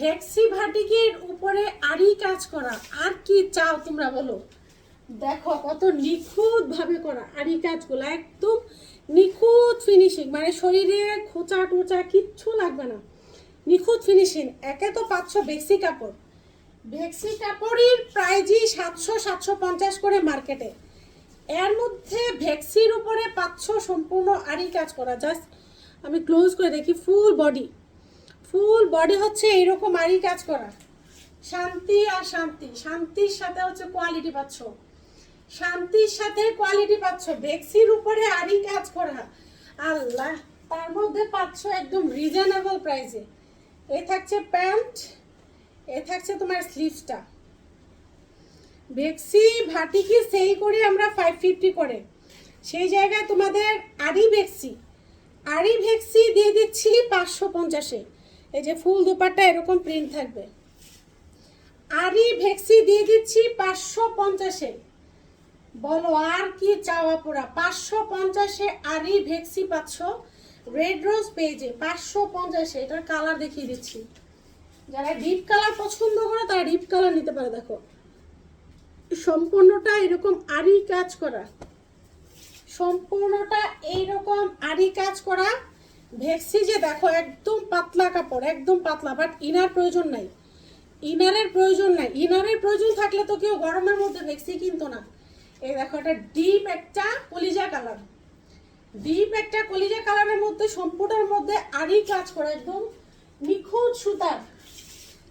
ভেক্সি ভাটিকের উপরে আরই কাজ করা। আর কি চাও তোমরা বলো? দেখো কত নিখুঁত ভাবে করা আরই কাজগুলো, একদম নিখুঁত ফিনিশিং মানে শরীরে খোঁচা টোচা কিচ্ছু লাগবে না। নিখুঁত ফিনিশিং একে তো পাচ্ছ বেক্সি কাপড়। ভেক্সি কাপড়ের প্রাইজই সাতশো সাতশো পঞ্চাশ করে মার্কেটে। এর মধ্যে ভেক্সির উপরে পাচ্ছ সম্পূর্ণ আরই কাজ করা। জাস্ট আমি ক্লোজ করে দেখি ফুল বডি ফুল বডি হচ্ছে এইরকম আরই কাজ করা। শান্তি আর শান্তি। শান্তির সাথে হচ্ছে কোয়ালিটি পাচ্ছ। শান্তির সাথে কোয়ালিটি পাচ্ছ। ভেক্সির উপরে আরই কাজ করা। আল্লাহ, তার মধ্যে পাচ্ছ একদম রিজনেবল প্রাইসে এ। থাকছে প্যান্ট এ থাকছে তোমার স্লিভসটা ভেক্সি ভাটিকি সেই করে আমরা ফাইভ ফিফটি করে। সেই জায়গায় তোমাদের আরি ভেক্সি আরি ভেক্সি দিয়ে দিচ্ছি পাঁচশো পঞ্চাশে। এই যে ফুল দুপাট্টা এরকম প্রিন্ট থাকবে। আরি ভেক্সি দিয়ে দিচ্ছি পাঁচশো পঞ্চাশে। বলো আর কি চাওয়া পোড়া? পাঁচশো পঞ্চাশে আরি ভেক্সি পাচ্ছ। রেড রোজ পেজে পাঁচশো পঞ্চাশে, এটার কালার দেখিয়ে দিচ্ছি। যারা ডিপ কালার পছন্দ করে, তারা ডিপ কালার নিতে পারে, দেখো। সম্পূর্ণটা এরকম আরি কাজ করা। সম্পূর্ণটা এইরকম আরি কাজ করা। ভেক্সি যে দেখো, একদম পাতলা কাপড়, একদম পাতলা বাট ইনার প্রয়োজন নাই। ইনারের প্রয়োজন নাই। ইনারের প্রয়োজন থাকলে তো কেউ গরমের মধ্যে ভেক্সি কিনতো না। এই দেখো এটা ডিপ একটা কলিজা কালার ডিপ একটা কলিজা কালারের মধ্যে, সম্পূর্ণের মধ্যে আরি কাজ করা, একদম নিখুঁত সুতার।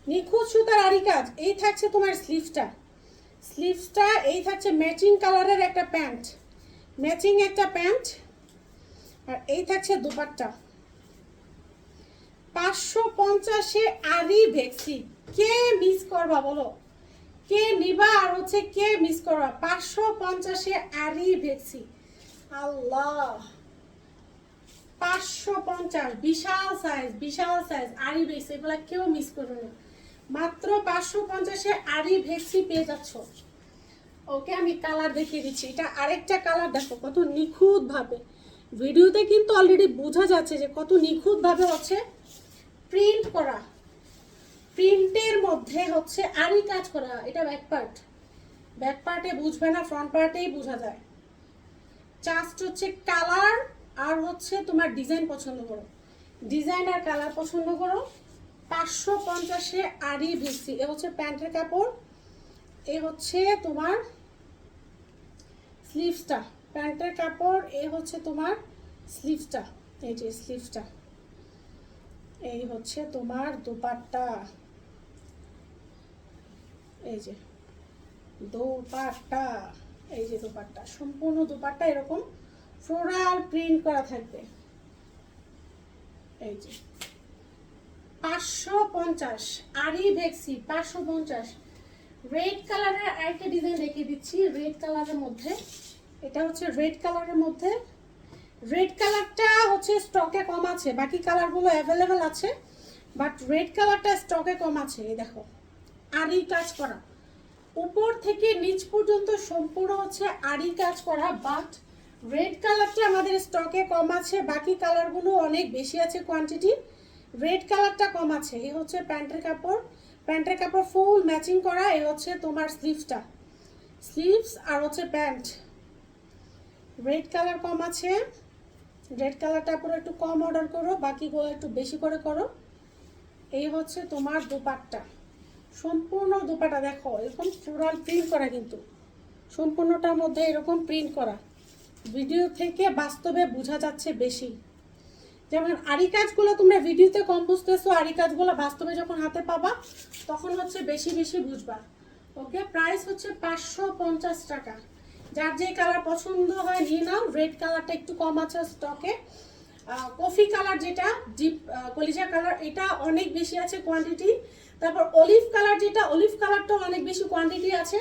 নিখুঁত সুতার আরি কাজ। এই থাকছে তোমার স্লিভসটা স্লিভসটা এই থাকছে ম্যাচিং কালারের একটা প্যান্ট। ম্যাচিং একটা প্যান্ট। আর এই থাকছে দুপাট্টা। পাঁচশো পঞ্চাশে আরি ভেক্সি কে মিস করবা বলো? কে নিবা আর হচ্ছে কে মিস করবা? পাঁচশো পঞ্চাশে আরি ভেক্সি আল্লাহ! পাঁচশো পঞ্চাশ, বিশাল সাইজ বিশাল সাইজ আরি ভেক্সি এগুলো কেউ মিস করবে না। মাত্র পাঁচশো পঞ্চাশে আরি ভেক্সি পেয়ে যাচ্ছ। ওকে, আমি কালার দেখিয়ে দিচ্ছি। এটা আরেকটা কালার দেখো, কত নিখুঁত ভাবে ভিডিওতে কিন্তু অলরেডি বোঝা যাচ্ছে যে কত নিখুঁত ভাবে হচ্ছে। প্রিন্ট করা। প্রিন্টের মধ্যে হচ্ছে আরই কাজ করা, এটা ব্যাক পার্ট ব্যাক পার্টে বুঝবে না ফ্রন্ট পার্টেই বোঝা যায়। জাস্ট হচ্ছে কালার আর হচ্ছে তোমার ডিজাইন পছন্দ করো। ডিজাইন আর কালার পছন্দ করো। পাঁচশো পঞ্চাশে আরি ভিসি এ হচ্ছে প্যান্টের কাপড়, এ হচ্ছে তোমার স্লিভসটা প্যান্টের কাপড়, এ হচ্ছে তোমার স্লিভসটা এই যে স্লিভসটা এই হচ্ছে তোমার দোপাট্টা। এই যে, দোপাট্টা, এই যে দোপাট্টা, সম্পূর্ণ দোপাট্টা এরকম ফ্লোরাল প্রিন্ট করা থাকবে। এই যে, পাঁচশো পঞ্চাশ, আরি ভেক্সি, পাঁচশো পঞ্চাশ। রেড কালারের আরেকটা ডিজাইন দেখিয়ে দিচ্ছি। রেড কালারের মধ্যে, এটা হচ্ছে রেড কালারের মধ্যে রেড কালারটা হচ্ছে স্টকে কম আছে, বাকি কালারগুলো অ্যাভেলেবেল আছে বাট রেড কালারটা স্টকে কম আছে, এই দেখো আরি কাজ করা। উপর থেকে নিচ পর্যন্ত সম্পূর্ণ হচ্ছে আরি কাজ করা বাট রেড কালারটা আমাদের স্টকে কম আছে, বাকি কালারগুলো অনেক বেশি আছে কোয়ান্টিটি রেড কালারটা কম আছে এই হচ্ছে প্যান্টের কাপড় প্যান্টের কাপড় ফুল ম্যাচিং করা এই হচ্ছে তোমার স্লিভসটা স্লিভস আর হচ্ছে প্যান্ট। রেড কালার কম আছে রেড কালারটা পুরো একটু কম অর্ডার করো, বাকিগুলো একটু বেশি করে করো। এই হচ্ছে তোমার দুপাট্টা। সম্পূর্ণ দুপাটা দেখো, এরকম ফ্লোরাল প্রিন্ট করা কিন্তু। সম্পূর্ণটার মধ্যে এরকম প্রিন্ট করা। ভিডিও থেকে বাস্তবে বোঝা যাচ্ছে বেশি। যেমন আরি কাজগুলো তোমরা ভিডিওতে কম বুঝতেছো আরি কাজগুলো বাস্তবে যখন হাতে পাবা, তখন হচ্ছে বেশি বেশি বুঝবা। ওকে প্রাইস হচ্ছে পাঁচশো পঞ্চাশ টাকা। যার যে কালার পছন্দ হয় নিয়ে নাও। রেড কালারটা একটু কম আছে স্টকে কফি কালার যেটা ডিপ কলিজা কালার এটা অনেক বেশি আছে কোয়ান্টিটি তারপর অলিভ কালার যেটা অলিভ কালারটাও অনেক বেশি কোয়ান্টিটি আছে।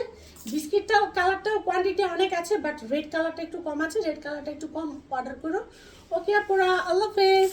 বিস্কিটটাও কালারটাও কোয়ান্টিটি অনেক আছে বাট রেড কালারটা একটু কম আছে। রেড কালারটা একটু কম অর্ডার করো। ওকে আপুরা আল্লাহ হাফেজ।